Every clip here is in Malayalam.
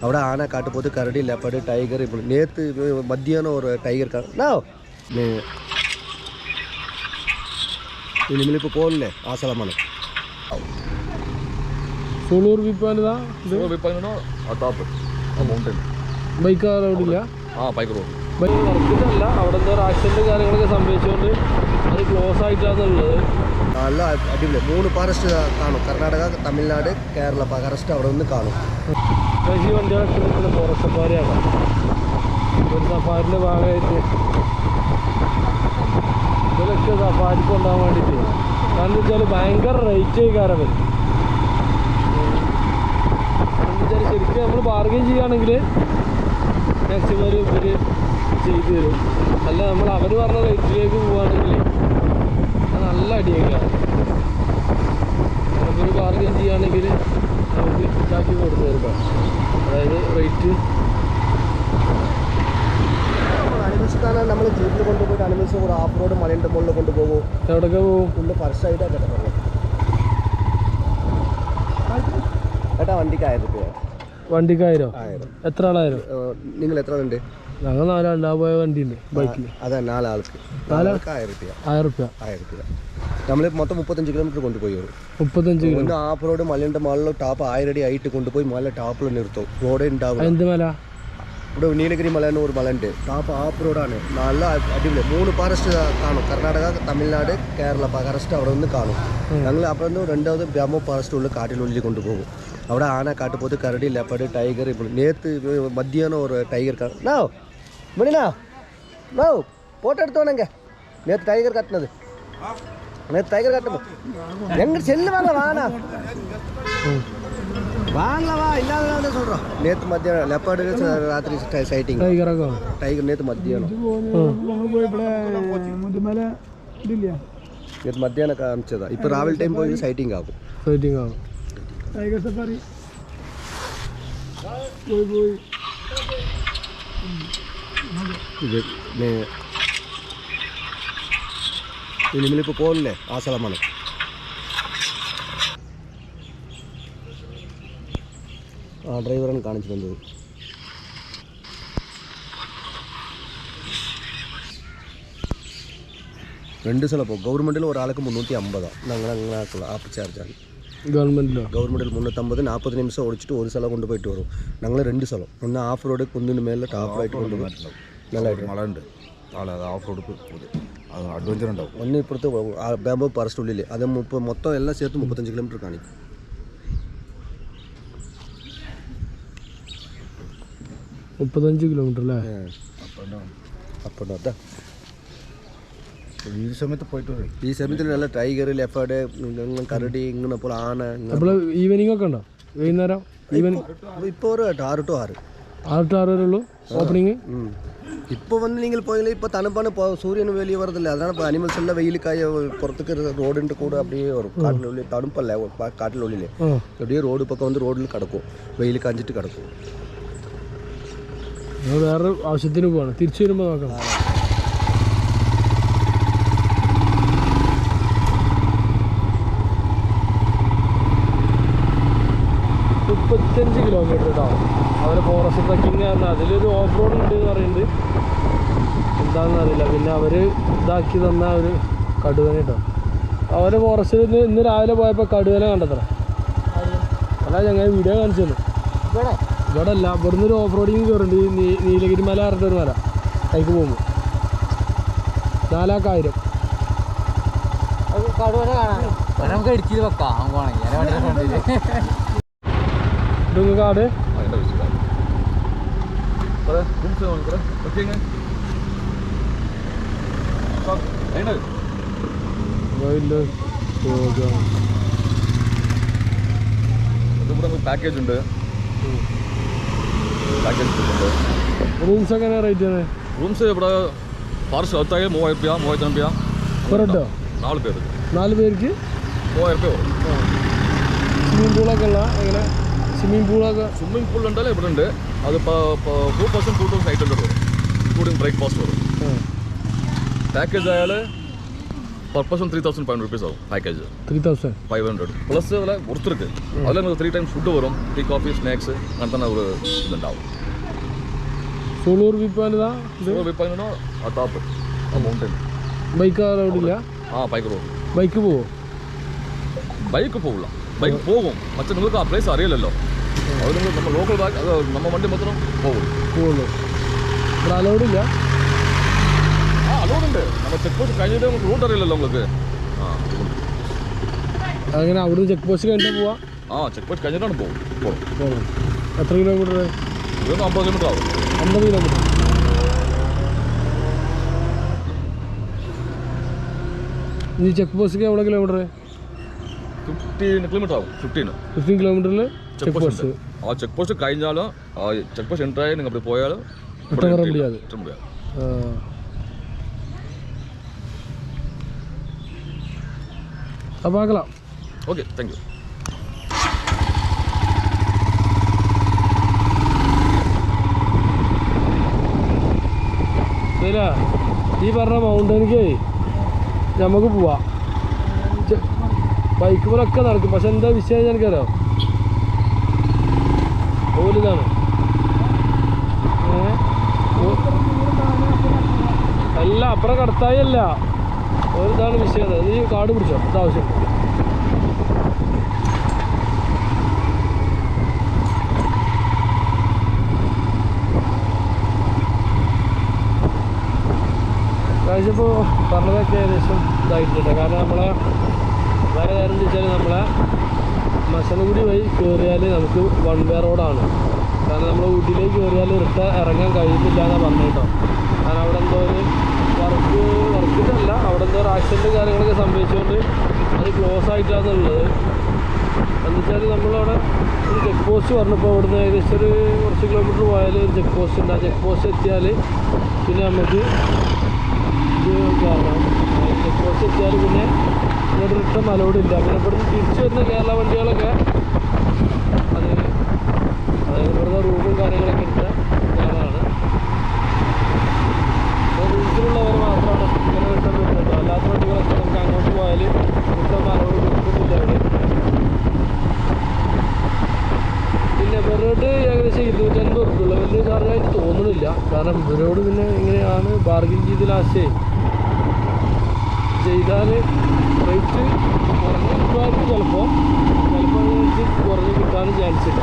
അവിടെ ആന കാട്ടുപോത്ത് കരടി ലെപ്പർഡ് ടൈഗർ ഇപ്പോൾ நேற்று மத்தியானம் ஒரு டைகர் நோ இனிமேல் இப்போ போகல ஆசலமான സുളൂർ വിപ്പാനിതാ ഇത് വിപ്പോ ആ ടോപ്പ് ആ മൗണ്ടൻ ബൈക്ക് റോഡില്ല ആ ബൈക്ക് റോഡ് ബൈക്ക് വർക്കിട്ടല്ല അവിടെ എന്തോ ഒരു ആക്സിഡന്റ് കാര്യങ്ങളൊക്കെ സംഭവിച്ചുകൊണ്ട് അത് ക്ലോസ് ആയിട്ടാന്നുള്ളത്. നല്ല അടിപൊളി. മൂന്ന് ഫോറസ്റ്റ് കാണും. കർണാടക തമിഴ്നാട് കേരള. ഫോറസ്റ്റ് അവിടെ നിന്ന് കാണും. കൃഷി വണ്ടികളൊക്കെ ഫോറസ്റ്റ് സഫാരിയാണ് ഒരു സഫാരിന്റെ ഭാഗമായിട്ട്. ഇതിലൊക്കെ സഫാരി കൊണ്ടാൻ വേണ്ടിയിട്ട്. കാരണം വെച്ചാൽ ഭയങ്കര റേറ്റ് കാരം വരും ശരിക്കും നമ്മൾ ബാർഗെയിൻ ചെയ്യുകയാണെങ്കിൽ മാക്സിമം ഒരു ചെയ്തു തരും. അല്ല നമ്മൾ അവർ പറഞ്ഞ റേറ്റിലേക്ക് പോവുകയാണെങ്കിൽ നല്ല അടിയൊക്കെയാണ് നമുക്കൊരു ബാർഗൻ ചെയ്യുകയാണെങ്കിൽ നമുക്ക് ഇതാക്കി കൊടുത്തു തരുമ്പോൾ അതായത് റേറ്റ് കാണാൻ നമ്മൾ ജീപ്പിൽ കൊണ്ടുപോയിട്ട് അനിമൽസ് കൂടെ ഓഫ് റോഡ് മലയുടെ മുകളിൽ കൊണ്ടുപോകും. എവിടെയൊക്കെ പോകും? ഫുള്ള് ഫർസ്റ്റായിട്ടാണ് കിടക്കുന്നത്. ഏട്ടാ വണ്ടിക്ക് ആയിരം രൂപ ആയിരം? എത്ര ആളായിരം? നിങ്ങൾ എത്ര ഉണ്ട് ഞങ്ങൾ നാലാളുടെ പോയ വണ്ടിയുണ്ട് ബൈക്കിൽ അതെ നാലാൾക്ക്. നാലാൾക്ക് ആയിരത്തി ആയിരത്തി ആയിരത്തി നമ്മൾ മൊത്തം മുപ്പത്തഞ്ച് കിലോമീറ്റർ കൊണ്ടുപോയി മുപ്പത്തഞ്ച് കിലോമീറ്റർ. ആപ്പ് റോഡ് മലയുടെ മലയുടെ ടാപ്പ് ആയിരടി ആയിട്ട് കൊണ്ടുപോയി മല ടാപ്പിൽ നിർത്തും റോഡ് ഉണ്ടാവും എന്ത് മല? ഇവിടെ നീലഗിരി മല എന്ന് ഒരു മല ഉണ്ട് ടാപ്പ് ആപ്പ് റോഡാണ്. നല്ല അടിപൊളി. മൂന്ന് ഫാറസ്റ്റ് കാണും. കർണാടക തമിഴ്നാട് കേരള. ഫാറസ്റ്റ് അവിടെ നിന്ന് കാണും. ഞങ്ങൾ അവിടെ രണ്ടാമത് ബ്രഹ്മ ഫാറസ്റ്റ് ഉള്ളിൽ കാട്ടിനുള്ളിൽ കൊണ്ടുപോകും. അവിടെ ആന കാട്ടുപോത്ത് കരടി ലെപ്പഡ് ടൈഗർ ഇപ്പോൾ നേരത്ത് മധ്യാഹ്നം ഒരു ടൈഗർ കാണും மணினா நோ போட்டோ எடுத்தோனுங்க நேற்று டைகர் கட்டினது. நேற்று டைகர் கட்டணும் எங்க செல்லு வாங்க வாங்கண்ணா வாங்கலவா இல்லாத சொல்கிறோம் நேத்து மத்தியானம் லெப்பாடு ராத்திரி சைட்டிங் டைகராகும் டைகர் நேற்று மத்தியானம். நேற்று மத்தியானம் காமிச்சதா. இப்போ ராவல் டைம் போய் சைட்டிங் ஆகும். சைட்டிங் ஆகும். டைகர் சஃபாரி போய் போய். ഇത് ഇനിമിലിപ്പോൾ പോകില്ലേ ആ സ്ഥലമാണ് ആ ഡ്രൈവറാണ് കാണിച്ചു തന്നത് രണ്ട് സ്ഥലം പോകും ഗവൺമെന്റിൽ ഒരാൾക്ക് മുന്നൂറ്റി അമ്പതാണ് ഞങ്ങൾ അങ്ങനെ ആക്കുള്ള ആപ്പ് ചാർജാണ് ഗവൺമെന്റിലോ ഗവൺമെന്റിൽ മുന്നൂറ്റമ്പത് നാൽപ്പത് നിമിഷം ഓടിച്ചിട്ട് ഒരു സ്ഥലം കൊണ്ടുപോയിട്ട് വരും ഞങ്ങൾ രണ്ട് സ്ഥലം ഒന്ന് ഹാഫ് റോഡ് കുന്നിന് മേലെ ടാപ്പിലായിട്ട് കൊണ്ടുപോകും നല്ലതായിട്ട് മഴ ഉണ്ട് ഓഫ് റോഡ് അത് അഡ്വഞ്ചർ ഉണ്ടാവും. ഒന്ന് ഇപ്പുറത്ത് ബാമ്പോ ഫോറസ്റ്റ് ഉള്ളിൽ അത് മുപ്പ മൊത്തം എല്ലാം ചേർത്ത് മുപ്പത്തഞ്ച് കിലോമീറ്റർ കാണിക്കും. മുപ്പത്തഞ്ച് കിലോമീറ്റർ അല്ലേ അപ്പോൾ അതാ ഈ സമയത്ത് പോയിട്ട് ഈ സമയത്ത് നല്ല ടൈഗർ ലെഫേഡ് കരടി ഇങ്ങനെ പോലെ ആന ഈവനിങ് ഒക്കെ ഉണ്ടോ? വൈകുന്നേരം? ഈവനിങ് ഇപ്പോൾ ഒരു ആറ് ടു ആറ് ആറ് ടു ആറ്. വരെ ഉള്ളൂ ഓപ്പണിങ് இப்போ வந்து நீங்கள் போயில இப்போ தனுப்பான இப்போ சூரியன் வெளியே வரதில்லை அதனால் இப்போ அனிமல்ஸ் எல்லாம் வெயில் காய புறத்துக்கு ரோடுன்ட்டு கூட அப்படியே வரும் காட்டில் உள்ளே தனுப்பல்ல ஒரு பா- காட்டில் உள்ளே ആ அப்படியே ரோடு பக்கம் வந்து ரோடில் கிடக்கும் வெயில் காஞ்சிட்டு கிடக்கும் ഞങ്ങൾ വേറെ ആവശ്യത്തിന് പോവാണ് തിരിച്ചു വരുമ്പോൾ നോക്കാം മുപ്പത്തഞ്ച് കിലോമീറ്റർ കേട്ടോ ഫോറസ്റ്റ് ട്രക്കിങ് പറഞ്ഞാൽ അതിലൊരു ഓഫ് റോഡ് ഉണ്ട് എന്ന് പറയുന്നത് എന്താണെന്ന് അറിയില്ല. പിന്നെ അവർ ഇതാക്കി തന്ന ഒരു കടുവന കേട്ടോ അവരെ ഫോറസ്റ്റിൽ ഇന്ന് ഇന്ന് രാവിലെ പോയപ്പോൾ കടുവനെ കണ്ടെത്തണം അല്ല ഞങ്ങൾ വീഡിയോ കാണിച്ചു തന്നു ഇവിടെ? അല്ല ഇവിടുന്ന് ഒരു ഓഫ് റോഡിങ് കയറുന്നുണ്ട് ഈ നീ നീലഗിരി മല പറഞ്ഞിട്ട് ഒരു മല. അതിലേക്ക് പോകുമ്പോൾ നാലാക്കായിരം നമുക്ക് ഇടുക്കിയിൽ വെക്കാം. നമുക്ക് വേണമെങ്കിൽ. ഇതൊക്കെ കാട്. വിഷയം സാറേ റൂംസ് സാറേ ഓക്കെ അതിന്റെ വലിയ യോഗം. ഇതിവിടെ പാക്കേജ് ഉണ്ട്. പാക്കേജ് ഉണ്ട്. റൂംസ് എങ്ങനെ റേറ്റ് ആണ് റൂംസ് ഇവിടെ ഫോറസ്റ്റ് അകത്തായ മൂവായിരം രൂപ മൂവായിരത്തി രൂപ പെർ ഹെഡോ നാല് പേർക്ക് നാല് പേർക്ക്? മൂവായിരം രൂപ സ്വിമ്മിംഗ് പൂളൊക്കെ ഉള്ള എങ്ങനെ? സ്വിമ്മിംഗ് പൂളൊക്കെ സ്വിമ്മിംഗ് പൂൾ ഉണ്ടല്ലോ ഇവിടെ ഉണ്ട് അത് two percent two thousand eight hundred വരും ഇൻക്ലൂഡിങ് ബ്രേക്ക്ഫാസ്റ്റ് വരും പാക്കേജ് ആയാൽ per person 3,500 rupees ஆகும் package three thousand five hundred plus அதில் ஒர்த்து இருக்கு அதில் நமக்கு த்ரீ டைம்ஸ் ஃபுட்டு வரும் டீ காஃபி ஸ்நாக்ஸ் அந்த ஒரு இது உண்டாகும் സോളൂർ വിപ്പാനിതാ ഇത് ஸோ விப்பாங்கன்னா டாப் மவுண்டன் ബൈക്ക് അവിടെ ഇല്ല ஆ பைக் ரோடு ബൈക്ക് പോവോ பைக்கு போகலாம் பைக் போகும் மற்ற നിങ്ങൾക്ക് ആ പ്ലേസ് അറിയില്ലല്ലോ നമ്മൾ ലോക്കൽ അത് നമ്മ വണ്ടി മാത്രം പോകും പോവുള്ളൂ. ഇവിടെ അലൗഡ് ഇല്ല. ആ നമ്മൾ ചെക്ക് പോസ്റ്റ് കഴിഞ്ഞിട്ട് നമുക്ക് റൂട്ട് അറിയില്ലല്ലോ ആ അങ്ങനെ അവിടുന്ന് ചെക്ക് പോസ്റ്റ് പോവാ? ആ ചെക്ക് പോസ്റ്റ് കഴിഞ്ഞിട്ടാണ് പോകും പോകും എത്ര കിലോമീറ്റർ ഇതൊന്ന് അമ്പത് കിലോമീറ്റർ ആവും. അമ്പത് കിലോമീറ്റർ ഇനി ചെക്ക് പോസ്റ്റ് എവിടെ കിലോമീറ്റർ ഫിഫ്റ്റീൻ കിലോമീറ്റർ ആവും. ഫിഫ്റ്റീൻ ഫിഫ്റ്റീൻ കിലോമീറ്ററിൽ ചെക്ക് ചെക്ക് പോസ്റ്റ് പോസ്റ്റ് ഉണ്ട് ആ ചെക്ക് പോസ്റ്റ് കഴിഞ്ഞാലും ആ ചെക്ക് പോസ്റ്റ് എൻ്റർ ആയി നിങ്ങൾ அப்படி போயாலும் റിട്ടേൺ വരാൻ முடியாது முடியாது ആ. அப்ப பார்க்கலாம் ஓகே தேங்க்யூ ശരിയാ ഈ പറഞ്ഞ മൗണ്ടനിക്ക് നമുക്ക് പോവാം ബൈക്ക് പോലൊക്കെ നടക്കും പക്ഷെ എന്താ വിഷയം എനിക്കറിയാം ഓലിതാണ്? അല്ല അപ്പുറം കടത്തായി അല്ല ഒരിതാണ് വിഷയം നീ കാട് പിടിച്ചോ ഇതാവശ്യം കഴിച്ചപ്പോൾ പറഞ്ഞതൊക്കെ ഏകദേശം ഇതായിട്ടുണ്ട്. കാരണം നമ്മളെ വേറെ കാര്യം ചോദിച്ചാൽ നമ്മളെ മസനഗുടി വഴി കയറിയാൽ നമുക്ക് വൺ വേ റോഡാണ് കാരണം നമ്മൾ ഊട്ടിയിലേക്ക് കയറിയാൽ റിട്ട ഇറങ്ങാൻ കഴിയുന്നില്ല എന്നാണ് പറഞ്ഞിട്ടോ കാരണം അവിടെ എന്തോ ഒരു വർക്ക് വർക്കിട്ടല്ല അവിടെ എന്തോ ഒരു ആക്സിഡന്റും കാര്യങ്ങളൊക്കെ സംഭവിച്ചുകൊണ്ട് അത് ക്ലോസ് ആയിട്ടാണെന്നുള്ളത് എന്നുവെച്ചാൽ നമ്മളവിടെ ഒരു ചെക്ക് പോസ്റ്റ് പറഞ്ഞപ്പോൾ അവിടുന്ന് ഏകദേശം ഒരു കുറച്ച് കിലോമീറ്റർ പോയാൽ ഒരു ചെക്ക് പോസ്റ്റ് ഉണ്ട്. ആ ചെക്ക് പോസ്റ്റ് എത്തിയാൽ പിന്നെ നമുക്ക് ഇത് കാരണം ചെക്ക് പോസ്റ്റ് എത്തിയാൽ പിന്നെ ഇവിടെ റിട്ടേൺ അലോഡ് ഇല്ല പിന്നെ ഇവിടുന്ന് തിരിച്ചു വരുന്ന കേരള വണ്ടികളൊക്കെ അത് അതായത് ഇവിടുന്ന് റൂമും കാര്യങ്ങളൊക്കെ എടുത്ത കേരളമാണ് റൂൾസിലുള്ളവർ മാത്രമാണ് ഇങ്ങനെ റിട്ടേൺ വരുന്നത് അല്ലാത്ത വണ്ടികളൊക്കെ നമുക്ക് അങ്ങോട്ട് പോയാൽ റിട്ടേൺ അലോഡ് കൊടുക്കുന്നില്ല അവിടെ പിന്നെ ഇവരോട് ഏകദേശം ഇരുന്നൂറ്റൻപത് റുപ്യുള്ള വലിയ ചാർജായിട്ട് തോന്നുന്നില്ല കാരണം ഇവരോട് പിന്നെ ഇങ്ങനെയാണ് ബാർഗിൻ ചെയ്ത് ലാസ്റ്റ് ചെയ്താൽ റേറ്റ് കുറഞ്ഞ് കിട്ടുമായിരിക്കും ചിലപ്പോൾ ചിലപ്പോൾ അതിനനുസരിച്ച് കുറഞ്ഞ് കിട്ടാനും ചാൻസ് ഇല്ല.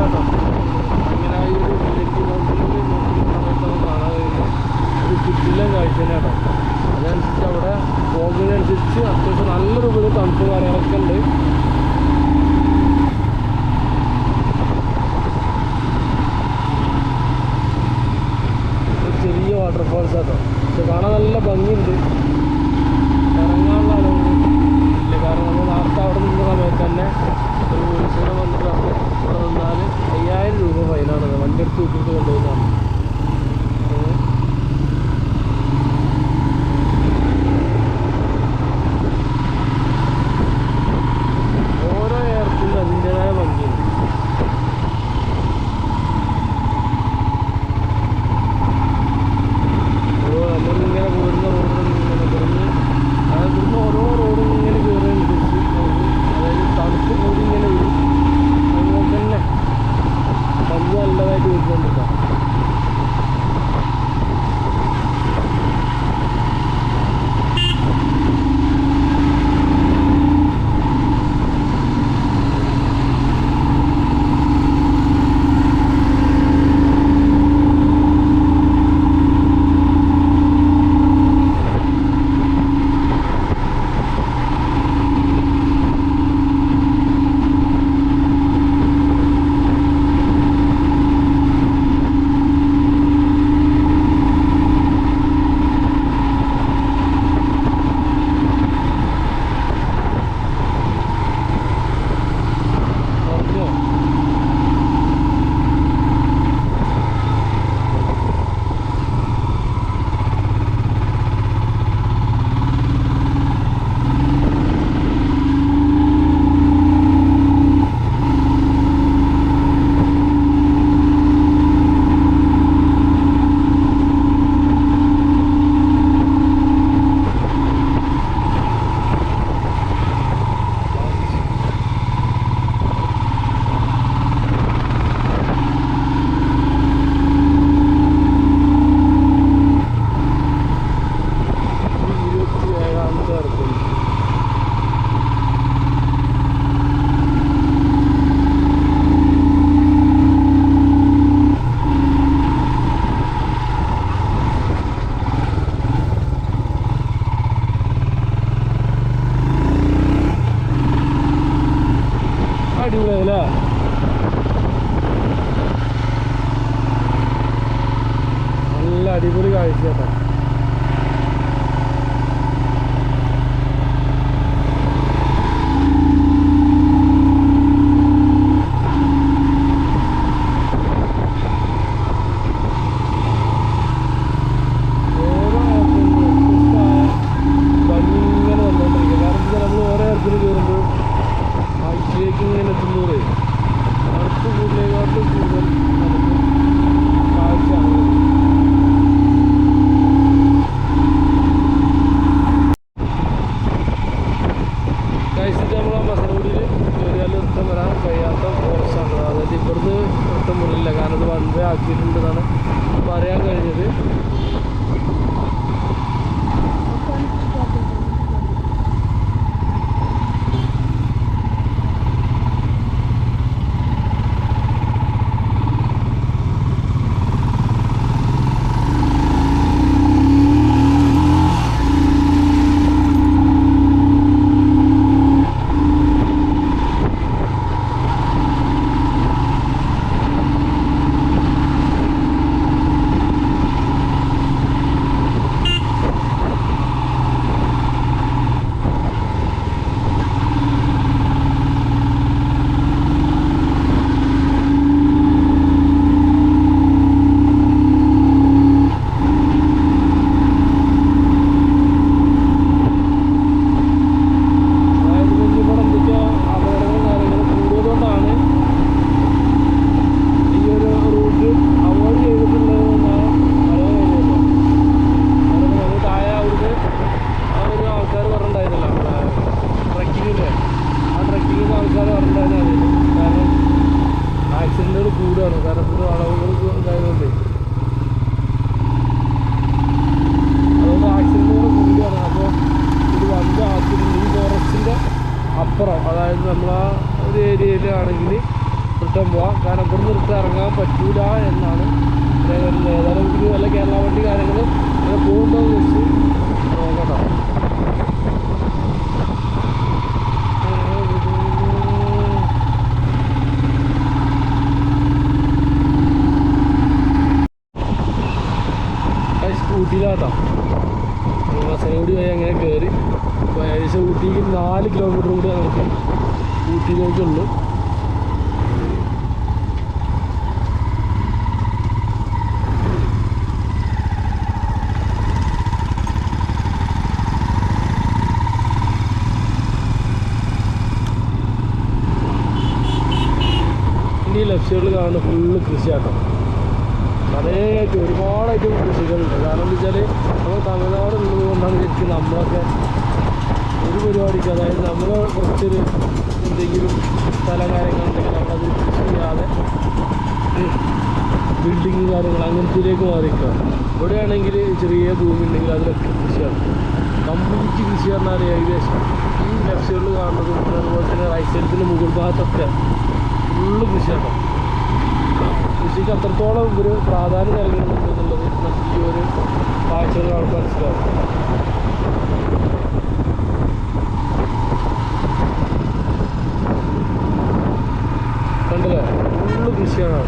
这个 Number 2 din kayo, Nag-exam ito. കാണുന്ന ഫുള്ള് കൃഷിയാട്ടോ. പലയായിട്ട് ഒരുപാടായിട്ട് കൃഷികളുണ്ട്. കാരണം എന്താ വെച്ചാൽ നമ്മൾ തമിഴ്നാട് ഉള്ളത് കൊണ്ടാണ് ശരിക്കും നമ്മളൊക്കെ ഒരു പരിപാടിക്ക് അതായത് നമ്മൾ കുറച്ചൊരു എന്തെങ്കിലും സ്ഥല കാര്യങ്ങളുണ്ടെങ്കിൽ നമ്മളത് കൃഷി ചെയ്യാതെ ബിൽഡിങ് കാര്യങ്ങൾ അങ്ങനത്തേക്ക് മാറിക്കുക ഇവിടെയാണെങ്കിൽ ചെറിയ ഭൂമി ഉണ്ടെങ്കിൽ അതിലൊക്കെ കൃഷിയാണ്. കമ്പ്ലീറ്റ് കൃഷി പറഞ്ഞാൽ ഏകദേശം ഈ സൈഡിൽ കാണുന്നതും അതുപോലെ തന്നെ റൈറ്റ് സൈഡിന്റെ മുകൾ ഭാഗത്തൊക്കെ ഫുള്ള് കൃഷിയാണ്. കൃഷിക്ക് അത്രത്തോളം ഒരു പ്രാധാന്യം നൽകുന്നുണ്ട് എന്നുള്ളത് നമുക്ക് ഈ ഒരു കാഴ്ചകൾ കാണുമ്പോൾ മനസ്സിലാവും കണ്ടില്ലേ? ഫുള്ള് കൃഷിയാണ്.